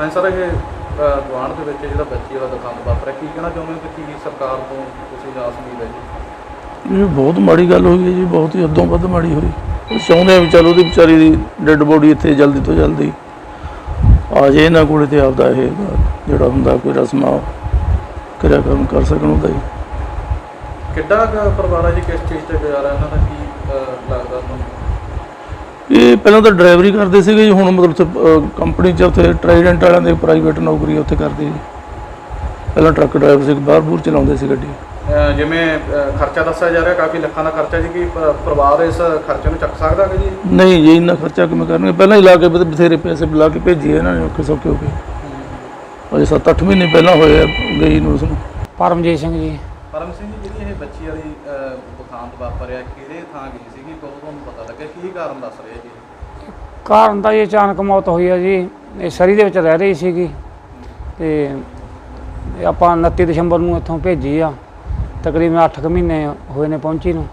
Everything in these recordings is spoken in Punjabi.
ਹਾਂ ਸਰ ਇਹ ਗੁਆਂਢ ਦੇ ਵਿੱਚ ਜਿਹੜਾ ਬੱਚੀ ਵਾਲਾ ਦੁਕਾਨ ਵਾਪਰਿਆ ਕੀ ਕਹਿਣਾ ਚਾਹੁੰਦੇ ਹੋ ਕਿ ਕੀ ਸਰਕਾਰ ਤੋਂ ਤੁਸੀਂ ਆਸ ਉਮੀਦ ਹੈ ਜੀ ਇਹ ਬਹੁਤ ਮਾੜੀ ਗੱਲ ਹੋਈ ਹੈ ਜੀ ਬਹੁਤ ਹੀ ਹੱਦੋਂ ਵੱਧ ਮਾੜੀ ਹੋਈ। ਉਹ ਚਾਹੁੰਦੇ ਆ ਵੀ ਚਲੋ ਉਹਦੀ ਵਿਚਾਰੀ ਦੀ ਡੈੱਡ ਬੋਡੀ ਇੱਥੇ ਜਲਦੀ ਤੋਂ ਜਲਦੀ ਆ ਜੇ ਇਹਨਾਂ ਕੋਲੇ ਤੇ ਆਪਦਾ ਇਹ ਜਿਹੜਾ ਹੁੰਦਾ ਕੋਈ ਰਸਮਾਂ ਕਿਰਿਆ ਕਰਮ ਕਰ ਸਕਣ ਉਹਦਾ ਹੀ। ਕਿੱਡਾ ਪਰਿਵਾਰ ਹੈ ਜੀ ਕਿਸ ਚੀਜ਼ ਤੇ ਗੁਜ਼ਾਰਾ ਇਹਨਾਂ ਦਾ ਕੀ ਅ, ਲੱਗਦਾ ਤੁਹਾਨੂੰ ਇਹ ਪਹਿਲਾਂ ਤਾਂ ਡਰਾਈਵਰੀ ਕਰਦੇ ਸੀਗੇ ਜੀ ਹੁਣ ਮਤਲਬ ਉੱਥੇ ਕੰਪਨੀ 'ਚ ਉੱਥੇ ਟ੍ਰਾਈਡੈਂਟ ਵਾਲਿਆਂ ਦੇ ਪ੍ਰਾਈਵੇਟ ਨੌਕਰੀ ਉੱਥੇ ਕਰਦੇ ਜੀ। ਪਹਿਲਾਂ ਟਰੱਕ ਡਰਾਈਵਰ ਸੀ ਬਾਹਰ ਬੂਰ ਚਲਾਉਂਦੇ ਸੀ ਗੱਡੀ। ਜਿਵੇਂ ਖਰਚਾ ਦੱਸਿਆ ਜਾ ਰਿਹਾ ਕਾਫੀ ਲੱਖਾਂ ਦਾ ਖਰਚਾ ਜੀ ਕੀ ਪ- ਪਰਿਵਾਰ ਇਸ ਖਰਚੇ ਨੂੰ ਚੱਕ ਸਕਦਾ ਹੈ ਜੀ? ਨਹੀਂ ਜੀ ਇੰਨਾ ਖਰਚਾ ਕਿਵੇਂ ਕਰਨਗੇ? ਪਹਿਲਾਂ ਹੀ ਲਾ ਕੇ ਬਥ- ਬਥੇਰੇ ਪੈਸੇ ਬੁਲਾ ਕੇ ਭੇਜੀਏ ਇਹਨਾਂ ਨੇ ਔਖੇ ਸੌਖੇ ਹੋ ਕੇ ਅਜੇ 7-8 ਮਹੀਨੇ ਪਹਿਲਾਂ ਹੋਏ ਆ ਗਈ ਨੂੰ ਉਸਨੂੰ। ਪਰਮਜੀਤ ਸਿੰਘ ਜੀ। ਪਰਮ ਸਿੰਘ ਜੀ ਜਿਹੜੀ ਇਹ ਬੱਚੀ ਵਾਲੀ ਦੁਕਾਨ ਵਾਪਰਿਆ ਕਿਹੜੇ ਥਾਂ ਗਈ ਸੀਗੀ? ਕਦੋਂ ਤੁਹਾਨੂੰ ਪਤਾ ਲੱਗਿਆ ਕੀ ਕਾਰਨ ਦੱਸ ਰਿਹਾ ਜੀ? ਕਾਰਨ ਤਾਂ ਇਹ ਅਚਾਨਕ ਮੌਤ ਹੋਈ ਹੈ ਜੀ। ਇਹ ਸਰੀ ਦੇ ਵਿੱਚ ਰਹਿ ਰਹੀ ਸੀਗੀ। ਤੇ ਇਹ ਆਪਾਂ 29 ਦਸੰਬਰ ਨੂੰ ਇੱਥੋਂ ਭੇਜੀ ਆ। ਤਕਰੀਬਨ 8 ਮਹੀਨੇ ਹੋਏ ਨੇ ਪਹੁੰਚੀ ਨੂੰ।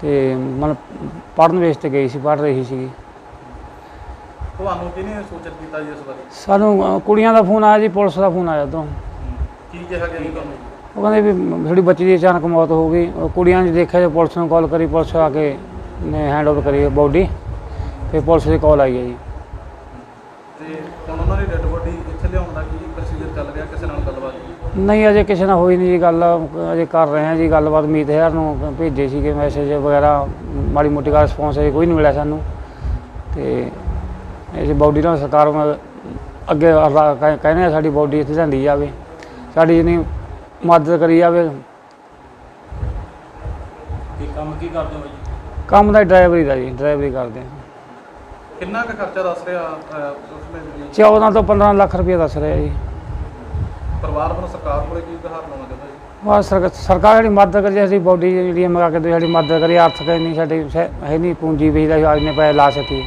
ਤੇ ਮਨ ਪੜਨ ਵੇਸ ਤੇ ਗਈ ਸੀ ਪੜ ਰਹੀ ਸੀਗੀ। ਤੁਹਾਨੂੰ ਕਿਹਨੇ ਸੂਚਿਤ ਕੀਤਾ ਜੀ ਇਸ ਬਾਰੇ? ਸਾਨੂੰ ਕੁੜੀਆਂ ਦਾ ਫੋਨ ਆਇਆ ਜੀ ਪੁਲਿਸ ਦਾ ਫੋਨ ਆਇਆ ਉਦੋਂ ਕੀ ਕਿਹਾ ਗਿਆ ਜੀ ਤੁਹਾਨੂੰ? ਉਹ ਕਹਿੰਦੇ ਵੀ ਸਾਡੀ ਬੱਚੀ ਦੀ ਅਚਾਨਕ ਮੌਤ ਹੋ ਗਈ ਉਹ ਕੁੜੀਆਂ ਨੇ ਦੇਖਿਆ ਜੇ ਪੁਲਿਸ ਨੂੰ ਕਾਲ ਕਰੀ ਪੁਲਿਸ ਆ ਕੇ ਨੇ ਹੈਂਡ ਓਵਰ ਕਰੀ ਬੋਡੀ ਤੇ ਪੁਲਿਸ ਦੀ ਕਾਲ ਆਈ ਹੈ ਜੀ। ਤੇ ਹੁਣ ਉਹਨਾਂ ਦੀ ਡੈੱਡ ਬੋਡੀ ਇੱਥੇ ਲਿਆਉਣ ਦਾ ਕੀ ਪ੍ਰੋਸੀਜਰ ਚੱਲ ਰਿਹਾ ਕਿਸੇ ਨਾਲ ਗੱਲਬਾਤ? ਨਹੀਂ ਅਜੇ ਕਿਸੇ ਨਾਲ ਹੋਈ ਨਹੀਂ ਜੀ ਗੱਲ ਅਜੇ ਕਰ ਰਹੇ ਹਾਂ ਜੀ ਗੱਲਬਾਤ ਮੀਤ ਹੈਰ ਨੂੰ ਭੇਜੇ ਸੀਗੇ ਮੈਸੇਜ ਵਗੈਰਾ ਮਾੜੀ ਮੋਟੀ ਦਾ ਰਿਸਪੌਂਸ ਅਜੇ ਕੋਈ ਨਹੀਂ ਮਿਲਿਆ ਸਾਨੂੰ। ਤੇ ਇਹ ਬਾਡੀ ਨਾਲ ਸਰਕਾਰ ਅੱਗੇ ਕਹਿੰਦੇ ਆ ਸਾਡੀ ਬਾਡੀ ਇੱਥੇ ਲਿਆਂਦੀ ਜਾਵੇ। ਸਾਡੀ ਜਿਹਨੀ ਮਦਦ ਕਰੀ ਜਾਵੇ। ਕੀ ਕੰਮ ਕੀ ਕਰਦੇ ਹੋ ਜੀ? ਕੰਮ ਦਾ ਡਰਾਈਵਰੀ ਦਾ ਜੀ ਡਰਾਈਵਰੀ ਕਰਦੇ ਹਾਂ। ਕਿੰਨਾ ਕੁ ਖਰਚਾ ਦੱਸ ਰਿਹਾ ਅ, ਉਸਨੇ ਜੀ? 14 ਤੋਂ 15 ਲੱਖ ਰੁਪਏ ਦੱਸ ਰਿਹਾ ਜੀ। ਪਰਿਵਾਰ ਵੱਲੋਂ ਸਰਕਾਰ ਕੋਲੇ ਕੀ ਗੁਹਾਰ ਲਾਉਣਾ ਚਾਹੁੰਦਾ ਜੀ? ਬਸ ਸਰਕ- ਸਰਕਾਰ ਜਿਹੜੀ ਮਦਦ ਕਰੀ ਸਾਡੀ ਬਾਡੀ ਜਿਹੜੀ ਮੰਗਾ ਕੇ ਦੇ ਸਾਡੀ ਮਦਦ ਕਰੀ ਆਰਥਿਕ ਨਹੀਂ ਸਾਡੀ ਹੈ ਨਹੀਂ ਪੂੰਜੀ ਵੀ ਦਾ ਅੱਜ ਨੇ ਪੈਸੇ ਲਾ ਸਕੀਏ।